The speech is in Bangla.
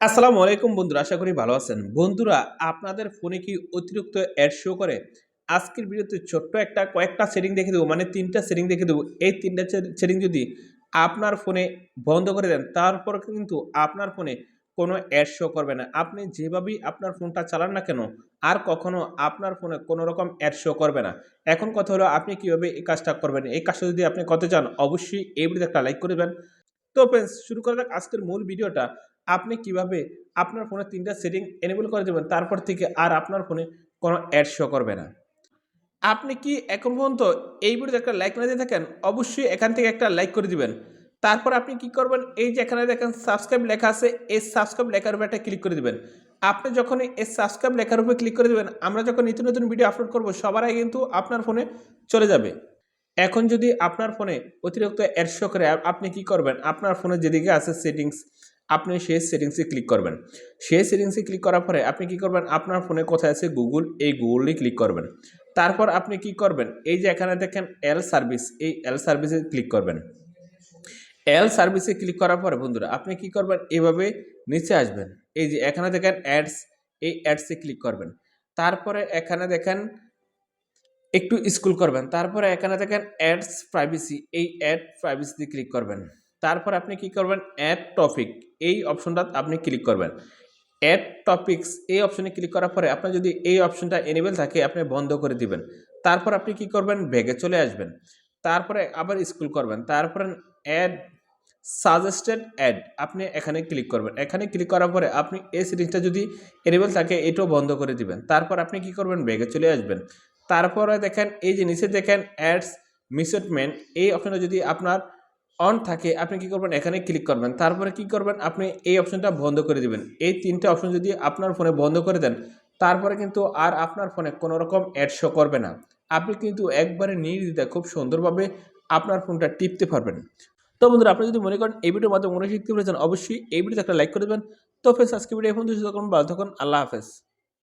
আসসালামু আলাইকুম বন্ধুরা, আশা করি ভালো আছেন। বন্ধুরা, আপনাদের ফোনে কি অতিরিক্ত অ্যাড শো করে? আজকের ভিডিওতে ছোট্ট একটা, কয়েকটা সেটিং দেখে দেবো মানে তিনটা সেটিং দেখে দেবো। এই তিনটা সেটিং যদি আপনার ফোনে বন্ধ করে দেন, তারপর কিন্তু আপনার ফোনে কোনো অ্যাড শো করবে না। আপনি যেভাবেই আপনার ফোনটা চালান না কেন, আর কখনো আপনার ফোনে কোনো রকম অ্যাড শো করবে না। এখন কথা হলো, আপনি কীভাবে এই কাজটা করবেন? এই কাজটা যদি আপনি করতে চান, অবশ্যই এই ভিডিওতে একটা লাইক করে দেবেন। তো ফ্রেন্ডস শুরু করা যাক আজকের মূল ভিডিওটা আপনি কীভাবে আপনার ফোনে তিনটা সেটিং এনেবল করে দেবেন, তারপর থেকে আর আপনার ফোনে কোনো অ্যাড শো করবে না। আপনি কি এখন পর্যন্ত এই ভিডিওতে একটা লাইক না দিয়ে থাকেন? অবশ্যই এখান থেকে একটা লাইক করে দিবেন। তারপর আপনি কি করবেন? এই যে এখানে দেখেন সাবস্ক্রাইব লেখা আছে, এই সাবস্ক্রাইব লেখার উপরে একটা ক্লিক করে দিবেন। আপনি যখন এই সাবস্ক্রাইব লেখার উপরে ক্লিক করে দেবেন, আমরা যখন নিত্য নতুন ভিডিও আপলোড করব, সবার আগে কিন্তু আপনার ফোনে চলে যাবে। এখন যদি আপনার ফোনে অতিরিক্ত অ্যাড শো করে, আপনি কি করবেন? আপনার ফোনে যেদিকে আছে সেটিংস আপনি সেই সেটিংসে ক্লিক করবেন। সেই সেটিংসে ক্লিক করার পরে আপনি কি করবেন? আপনার ফোনে কোথায় আছে গুগল এই গুগলে ক্লিক করবেন। তারপর আপনি কি করবেন? এই যে এখানে দেখেন এল সার্ভিস এই এল সার্ভিসে ক্লিক করবেন। এল সার্ভিসে ক্লিক করার পরে বন্ধুরা, আপনি কি করবেন? এভাবে নিচে আসবেন। এই যে এখানে দেখেন অ্যাডস এই অ্যাডসে ক্লিক করবেন। তারপরে এখানে দেখেন একটু স্কুল করবেন। তারপরে এখানে দেখেন অ্যাডস প্রাইভেসি এই অ্যাড প্রাইভেসিতে ক্লিক করবেন। তারপর আপনি কি করবেন? অ্যাড টপিক এই অপশনটা আপনি ক্লিক করবেন। অ্যাড টপিক্স এই অপশনে ক্লিক করার পরে আপনার যদি এই অপশনটা এনেবেল থাকে, আপনি বন্ধ করে দিবেন। তারপর আপনি কি করবেন? ব্যাগে চলে আসবেন। তারপরে আবার স্কুল করবেন। তারপরে অ্যাড সাজেস্টেড অ্যাড আপনি এখানে ক্লিক করবেন। এখানে ক্লিক করার পরে আপনি এই সেটিংসটা যদি এনেবেল থাকে, এটাও বন্ধ করে দিবেন। তারপর আপনি কি করবেন? ব্যাগে চলে আসবেন। তারপরে দেখেন, এই যে নিচে দেখেন অ্যাডস মিসেটমেন্ট এই অপশনটা যদি আপনার অন থাকে, আপনি কি করবেন? এখানে ক্লিক করবেন। তারপরে কি করবেন? আপনি এই অপশনটা বন্ধ করে দিবেন। এই তিনটে অপশন যদি আপনার ফোনে বন্ধ করে দেন, তারপরে কিন্তু আর আপনার ফোনে কোনো রকম অ্যাড শো করবে না। আপনি কিন্তু একবারে নির্দ্বিধায় খুব সুন্দরভাবে আপনার ফোনটা টিপতে পারবেন। তো বন্ধুরা, আপনি যদি মনে করেন এই ভিডিওর মাধ্যমে মনে শিখতে পেরেছেন অবশ্যই এই ভিডিওতে একটা লাইক করে দেবেন। তো ফেস আজকে ভিডিও এখন ভালো থাকুন, আল্লাহ হাফেজ।